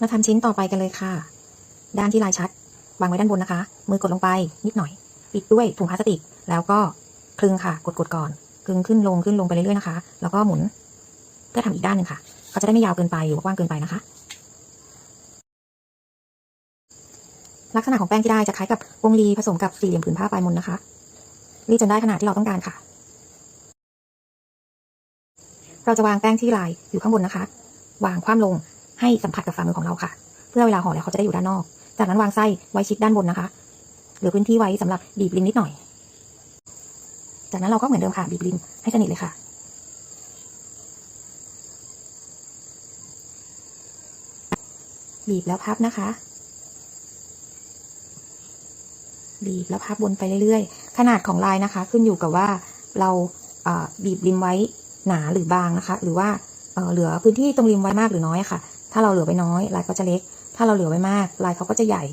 มาทำชิ้นต่อไปกันเลยค่ะ ด้านที่ลายชัด วางไว้ด้านบนนะคะ มือกดลงไปนิดหน่อย ปิดด้วยถุงพลาสติก แล้วก็คลึงค่ะ กดๆก่อน คลึงขึ้นลงขึ้นลงไปเรื่อยๆนะคะ แล้วก็หมุน เพื่อทำอีกด้านหนึ่งค่ะ เขาจะได้ไม่ยาวเกินไปหรือกว้างเกินไปนะคะ ลักษณะของแป้งที่ได้จะคล้ายกับวงรีผสมกับสี่เหลี่ยมผืนผ้าปลายมนนะคะรีดจนได้ขนาดที่เราต้องการค่ะ เราจะวางแป้งที่ลายอยู่ข้างบนนะคะ วางคว่ำลง ให้สัมผัสกับฝ่ามือของเราค่ะ เพื่อเวลาห่อแล้วเขาจะได้อยู่ด้านนอก จากนั้นวางไส้ไว้ชิดด้านบนนะคะหลือพื้นที่ไว้สำหรับบีบริมนิดหน่อย จากนั้นเราก็เหมือนเดิมค่ะบีบริมให้สนิทเลยค่ะ บีบแล้วพับนะคะ บีบแล้วพับวนไปเรื่อยๆ ขนาดของลายนะคะ ขึ้นอยู่กับว่าเราบีบริมไว้หนาหรือบางนะคะ หรือว่าเหลือพื้นที่ตรงริมไว้มากหรือน้อยค่ะ ถ้าเราเหลือไว้น้อยลายก็จะเล็ก ถ้าเราเหลือไว้มากลายเขาก็จะใหญ่